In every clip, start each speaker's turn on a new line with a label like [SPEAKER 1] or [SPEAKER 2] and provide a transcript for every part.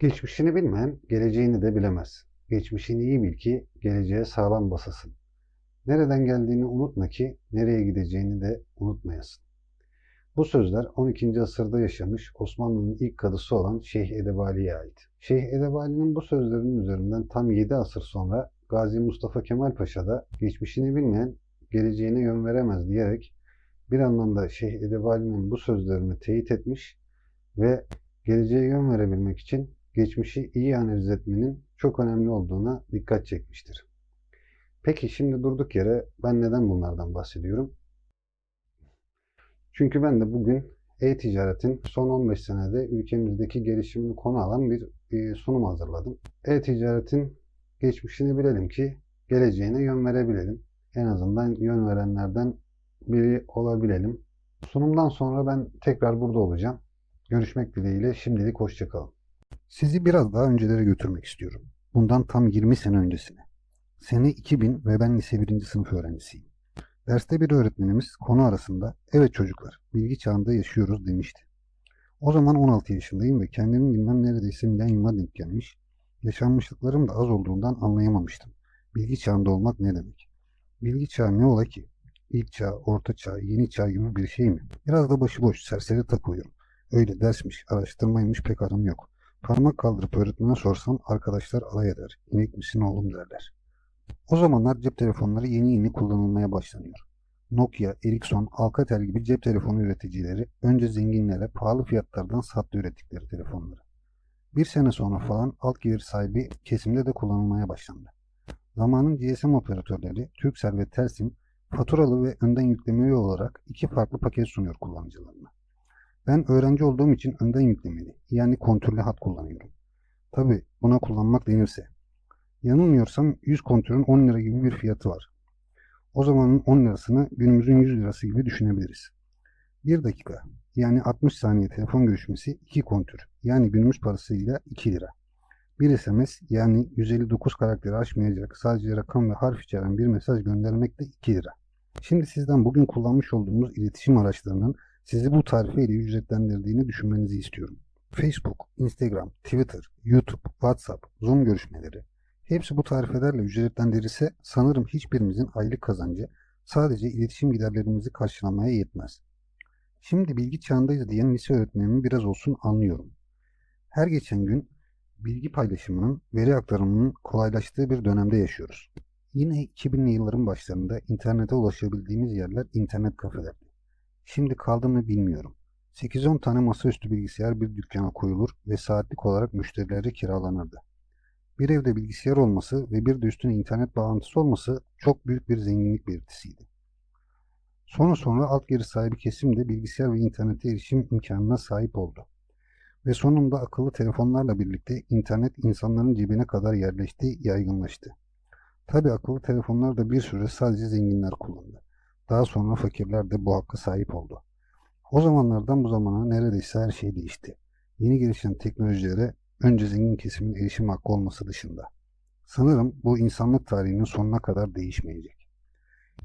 [SPEAKER 1] Geçmişini bilmeyen geleceğini de bilemez. Geçmişini iyi bil ki geleceğe sağlam basasın. Nereden geldiğini unutma ki nereye gideceğini de unutmayasın. Bu sözler 12. asırda yaşamış Osmanlı'nın ilk kadısı olan Şeyh Edebali'ye ait. Şeyh Edebali'nin bu sözlerinin üzerinden tam 7 asır sonra Gazi Mustafa Kemal Paşa da geçmişini bilmeyen geleceğine yön veremez diyerek bir anlamda Şeyh Edebali'nin bu sözlerini teyit etmiş ve geleceğe yön verebilmek için geçmişi iyi analiz etmenin çok önemli olduğuna dikkat çekmiştir. Peki şimdi durduk yere ben neden bunlardan bahsediyorum? Çünkü ben de bugün e-ticaretin son 15 senede ülkemizdeki gelişimini konu alan bir e, sunum hazırladım. E-ticaretin geçmişini bilelim ki geleceğine yön verebilelim. En azından yön verenlerden biri olabilelim. Sunumdan sonra ben tekrar burada olacağım. Görüşmek dileğiyle şimdilik hoşçakalın. Sizi biraz daha öncelere götürmek istiyorum. Bundan tam 20 sene öncesine. Sene 2000 ve ben lise 1. sınıf öğrencisiyim. Derste bir öğretmenimiz konu arasında evet çocuklar bilgi çağında yaşıyoruz demişti. O zaman 16 yaşındayım ve kendimi bilmem neredeyse milenyuma denk gelmiş, yaşanmışlıklarım da az olduğundan anlayamamıştım. Bilgi çağında olmak ne demek? Bilgi çağı ne ola ki? İlk çağ, orta çağ, yeni çağ gibi bir şey mi? Biraz da başıboş, serseri takılıyorum. Öyle dersmiş, araştırmaymış pek aram yok. Parmak kaldırıp öğretmene sorsam arkadaşlar alay eder. İnek misin oğlum derler. O zamanlar cep telefonları yeni yeni kullanılmaya başlanıyor. Nokia, Ericsson, Alcatel gibi cep telefonu üreticileri önce zenginlere pahalı fiyatlardan sattı ürettikleri telefonları. Bir sene sonra falan alt gelir sahibi kesimde de kullanılmaya başlandı. Zamanın GSM operatörleri Turkcell ve Telsim faturalı ve önden yüklemeli olarak iki farklı paket sunuyor kullanıcılarına. Ben öğrenci olduğum için önden yüklemeli yani kontürlü hat kullanıyorum. Tabi buna kullanmak denirse. Yanılmıyorsam 100 kontürün 10 lira gibi bir fiyatı var. O zamanın 10 lirasını günümüzün 100 lirası gibi düşünebiliriz. 1 dakika yani 60 saniye telefon görüşmesi 2 kontür yani günümüz parasıyla 2 lira. 1 SMS yani 159 karakteri aşmayacak sadece rakam ve harf içeren bir mesaj göndermek de 2 lira. Şimdi sizden bugün kullanmış olduğumuz iletişim araçlarının sizi bu tarifeyle ücretlendirdiğini düşünmenizi istiyorum. Facebook, Instagram, Twitter, YouTube, WhatsApp, Zoom görüşmeleri, Hepsi bu tarifelerle ücretlendirilse sanırım hiçbirimizin aylık kazancı sadece iletişim giderlerimizi karşılamaya yetmez. Şimdi bilgi çağındayız diyen lise öğretmenimi biraz olsun anlıyorum. Her geçen gün bilgi paylaşımının, veri aktarımının kolaylaştığı bir dönemde yaşıyoruz. Yine 2000'li yılların başlarında internete ulaşabildiğimiz yerler internet kafelerdi. Şimdi kaldı mı bilmiyorum. 8-10 tane masaüstü bilgisayar bir dükkana koyulur ve saatlik olarak müşterilere kiralanırdı. Bir evde bilgisayar olması ve bir de üstüne internet bağlantısı olması çok büyük bir zenginlik belirtisiydi. Sonra sonra alt geri sahibi kesim de bilgisayar ve internete erişim imkanına sahip oldu. Ve sonunda akıllı telefonlarla birlikte internet insanların cebine kadar yerleşti, yaygınlaştı. Tabi akıllı telefonlar da bir süre sadece zenginler kullandı. Daha sonra fakirler de bu hakka sahip oldu. O zamanlardan bu zamana neredeyse her şey değişti. Yeni gelişen teknolojilere önce zengin kesimin erişim hakkı olması dışında. Sanırım bu insanlık tarihinin sonuna kadar değişmeyecek.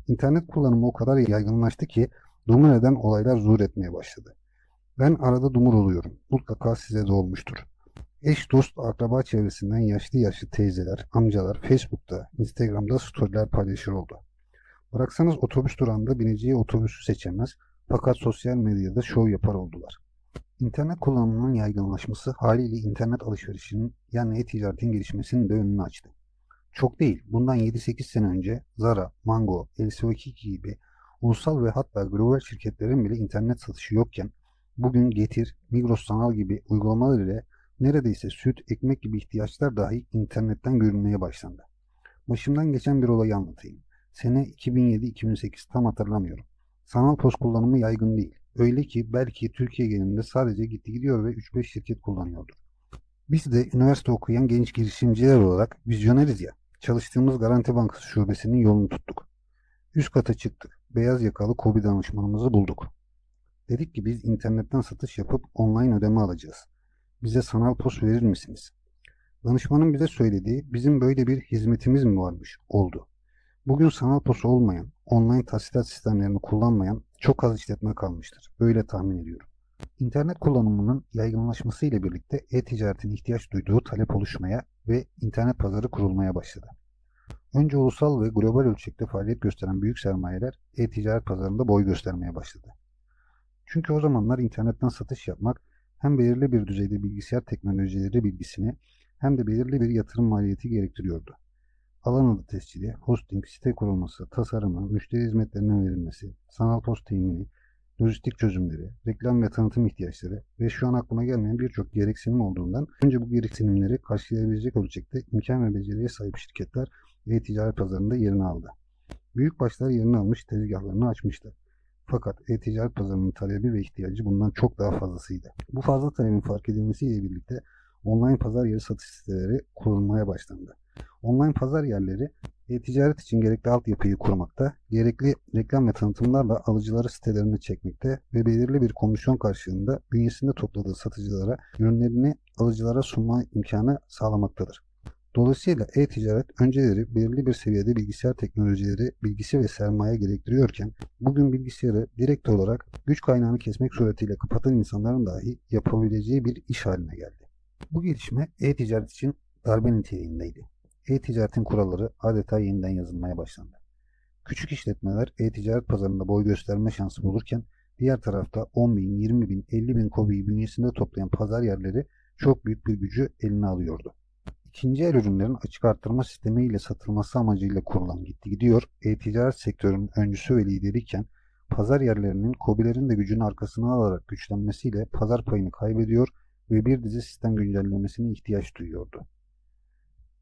[SPEAKER 1] İnternet kullanımı o kadar yaygınlaştı ki dumur eden olaylar zuhur etmeye başladı. Ben arada dumur oluyorum. Mutlaka size de olmuştur. Eş, dost, akraba çevresinden yaşlı yaşlı teyzeler, amcalar Facebook'ta, Instagram'da storyler paylaşır oldu. Bıraksanız otobüs durağında bineceği otobüsü seçemez fakat sosyal medyada şov yapar oldular. İnternet kullanımının yaygınlaşması haliyle internet alışverişinin yani e-ticaretin gelişmesinin de önünü açtı. Çok değil, bundan 7-8 sene önce Zara, Mango, LCO2 gibi ulusal ve hatta global şirketlerin bile internet satışı yokken bugün Getir, Migros Sanal gibi uygulamalar ile neredeyse süt, ekmek gibi ihtiyaçlar dahi internetten görülmeye başlandı. Başımdan geçen bir olayı anlatayım. Sene 2007-2008 tam hatırlamıyorum. Sanal post kullanımı yaygın değil. Öyle ki belki Türkiye genelinde sadece gitti gidiyor ve 3-5 şirket kullanıyordur. Biz de üniversite okuyan genç girişimciler olarak vizyoneriz ya. Çalıştığımız Garanti Bankası şubesinin yolunu tuttuk. Üst kata çıktık. Beyaz yakalı KOBİ danışmanımızı bulduk. Dedik ki biz internetten satış yapıp online ödeme alacağız. Bize sanal post verir misiniz? Danışmanın bize söylediği bizim böyle bir hizmetimiz mi varmış? Oldu. Bugün sanal post olmayan, online tahsilat sistemlerini kullanmayan çok az işletme kalmıştır. Böyle tahmin ediyorum.
[SPEAKER 2] İnternet kullanımının yaygınlaşması ile birlikte e-ticaretin ihtiyaç duyduğu talep oluşmaya ve internet pazarı kurulmaya başladı. Önce ulusal ve global ölçekte faaliyet gösteren büyük sermayeler e-ticaret pazarında boy göstermeye başladı. Çünkü o zamanlar internetten satış yapmak hem belirli bir düzeyde bilgisayar teknolojileri bilgisini hem de belirli bir yatırım maliyeti gerektiriyordu. Alan adı tescili, hosting, site kurulması, tasarımı, müşteri hizmetlerinin verilmesi, sanal post temini, lojistik çözümleri, reklam ve tanıtım ihtiyaçları ve şu an aklıma gelmeyen birçok gereksinim olduğundan önce bu gereksinimleri karşılayabilecek ölçekte imkan ve beceriye sahip şirketler e-ticaret pazarında yerini aldı. Büyük başlar yerini almış tezgahlarını açmıştı. Fakat e-ticaret pazarının talebi ve ihtiyacı bundan çok daha fazlasıydı. Bu fazla talebin fark edilmesiyle birlikte online pazar yeri satış siteleri kurulmaya başlandı. Online pazar yerleri e-ticaret için gerekli altyapıyı kurmakta, gerekli reklam ve tanıtımlarla alıcıları sitelerine çekmekte ve belirli bir komisyon karşılığında bünyesinde topladığı satıcılara ürünlerini alıcılara sunma imkanı sağlamaktadır. Dolayısıyla e-ticaret önceleri belirli bir seviyede bilgisayar teknolojileri, bilgisi ve sermaye gerektiriyorken bugün bilgisayarı direkt olarak güç kaynağını kesmek suretiyle kapatan insanların dahi yapabileceği bir iş haline geldi. Bu gelişme e-ticaret için darbe niteliğindeydi. E-ticaretin kuralları adeta yeniden yazılmaya başlandı. Küçük işletmeler e-ticaret pazarında boy gösterme şansı bulurken diğer tarafta 10 bin, 20 bin, 50 bin kobiyi bünyesinde toplayan pazar yerleri çok büyük bir gücü eline alıyordu. İkinci el ürünlerin açık arttırma sistemi ile satılması amacıyla kurulan gitti gidiyor e-ticaret sektörünün öncüsü ve lideriyken pazar yerlerinin kobilerin de gücünü arkasına alarak güçlenmesiyle pazar payını kaybediyor ve bir dizi sistem güncellemesine ihtiyaç duyuyordu.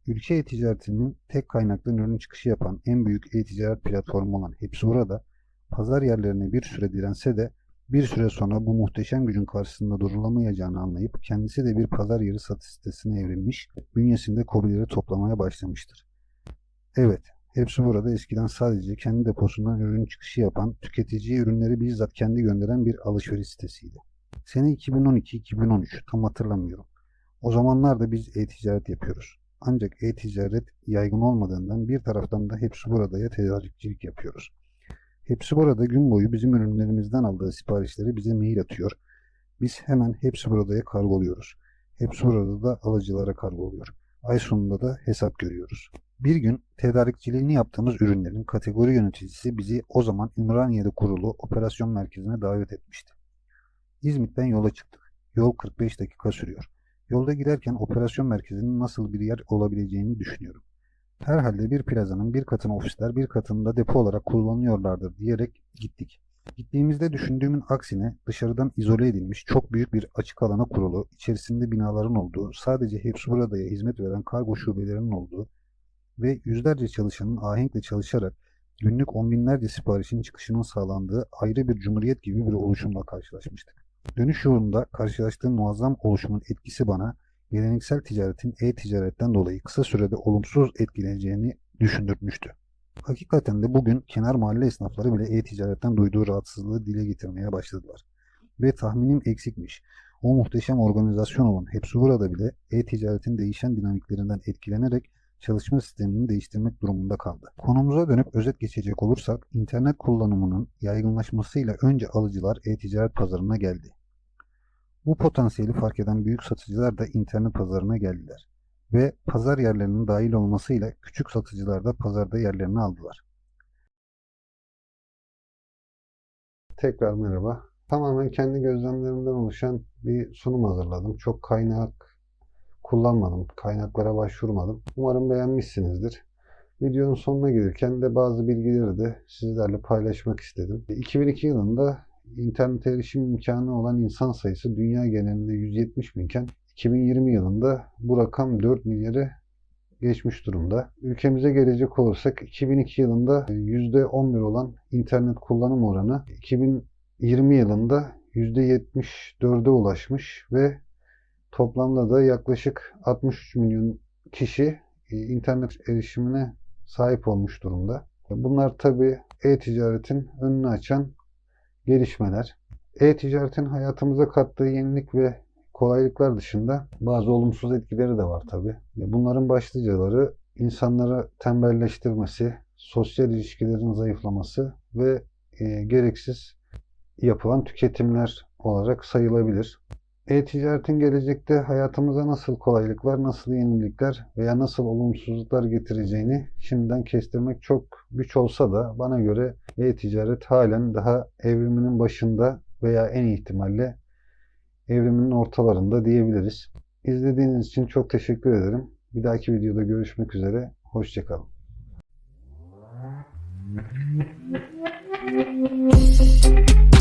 [SPEAKER 2] Ülke e-ticaretinin tek kaynaklı ürün çıkışı yapan en büyük e-ticaret platformu olan Hepsi Burada, pazar yerlerine bir süre dirense de bir süre sonra bu muhteşem gücün karşısında durulamayacağını anlayıp kendisi de bir pazar yeri satış sitesine evrilmiş, bünyesinde kobileri toplamaya başlamıştır. Evet, hepsi burada eskiden sadece kendi deposundan ürün çıkışı yapan, tüketiciye ürünleri bizzat kendi gönderen bir alışveriş sitesiydi. Sene 2012-2013 tam hatırlamıyorum. O zamanlarda biz e-ticaret yapıyoruz. Ancak e-ticaret yaygın olmadığından bir taraftan da hepsi buradaya tedarikçilik yapıyoruz. Hepsi burada gün boyu bizim ürünlerimizden aldığı siparişleri bize mail atıyor. Biz hemen hepsi buradaya kargoluyoruz. Hepsi burada da alıcılara kargoluyor. Ay sonunda da hesap görüyoruz. Bir gün tedarikçiliğini yaptığımız ürünlerin kategori yöneticisi bizi o zaman Ümraniye'de kurulu operasyon merkezine davet etmişti. İzmit'ten yola çıktık. Yol 45 dakika sürüyor. Yolda giderken operasyon merkezinin nasıl bir yer olabileceğini düşünüyorum. Herhalde bir plazanın bir katını ofisler, bir katını da depo olarak kullanıyorlardır diyerek gittik. Gittiğimizde düşündüğümün aksine dışarıdan izole edilmiş çok büyük bir açık alana kurulu, içerisinde binaların olduğu, sadece hepsi buradaya hizmet veren kargo şubelerinin olduğu ve yüzlerce çalışanın ahenkle çalışarak günlük on binlerce siparişin çıkışının sağlandığı ayrı bir cumhuriyet gibi bir oluşumla karşılaşmıştık. Dönüş yolunda karşılaştığım muazzam oluşumun etkisi bana geleneksel ticaretin e-ticaretten dolayı kısa sürede olumsuz etkileneceğini düşündürtmüştü. Hakikaten de bugün kenar mahalle esnafları bile e-ticaretten duyduğu rahatsızlığı dile getirmeye başladılar. Ve tahminim eksikmiş. O muhteşem organizasyon olan hepsi burada bile e-ticaretin değişen dinamiklerinden etkilenerek çalışma sistemini değiştirmek durumunda kaldı. Konumuza dönüp özet geçecek olursak, internet kullanımının yaygınlaşmasıyla önce alıcılar e-ticaret pazarına geldi. Bu potansiyeli fark eden büyük satıcılar da internet pazarına geldiler ve pazar yerlerinin dahil olmasıyla küçük satıcılar da pazarda yerlerini aldılar.
[SPEAKER 1] Tekrar merhaba. Tamamen kendi gözlemlerimden oluşan bir sunum hazırladım. Çok kaynak kullanmadım. Kaynaklara başvurmadım. Umarım beğenmişsinizdir. Videonun sonuna gelirken de bazı bilgileri de sizlerle paylaşmak istedim. 2002 yılında internet erişim imkanı olan insan sayısı dünya genelinde 170 binken 2020 yılında bu rakam 4 milyarı geçmiş durumda. Ülkemize gelecek olursak 2002 yılında %11 olan internet kullanım oranı 2020 yılında %74'e ulaşmış ve toplamda da yaklaşık 63 milyon kişi internet erişimine sahip olmuş durumda. Bunlar tabi e-ticaretin önünü açan gelişmeler. E-ticaretin hayatımıza kattığı yenilik ve kolaylıklar dışında bazı olumsuz etkileri de var tabi. Bunların başlıcaları insanlara tembelleştirmesi, sosyal ilişkilerin zayıflaması ve e, gereksiz yapılan tüketimler olarak sayılabilir. E-ticaretin gelecekte hayatımıza nasıl kolaylıklar, nasıl yenilikler veya nasıl olumsuzluklar getireceğini şimdiden kestirmek çok güç olsa da bana göre e-ticaret halen daha evriminin başında veya en ihtimalle evriminin ortalarında diyebiliriz. İzlediğiniz için çok teşekkür ederim. Bir dahaki videoda görüşmek üzere. Hoşçakalın.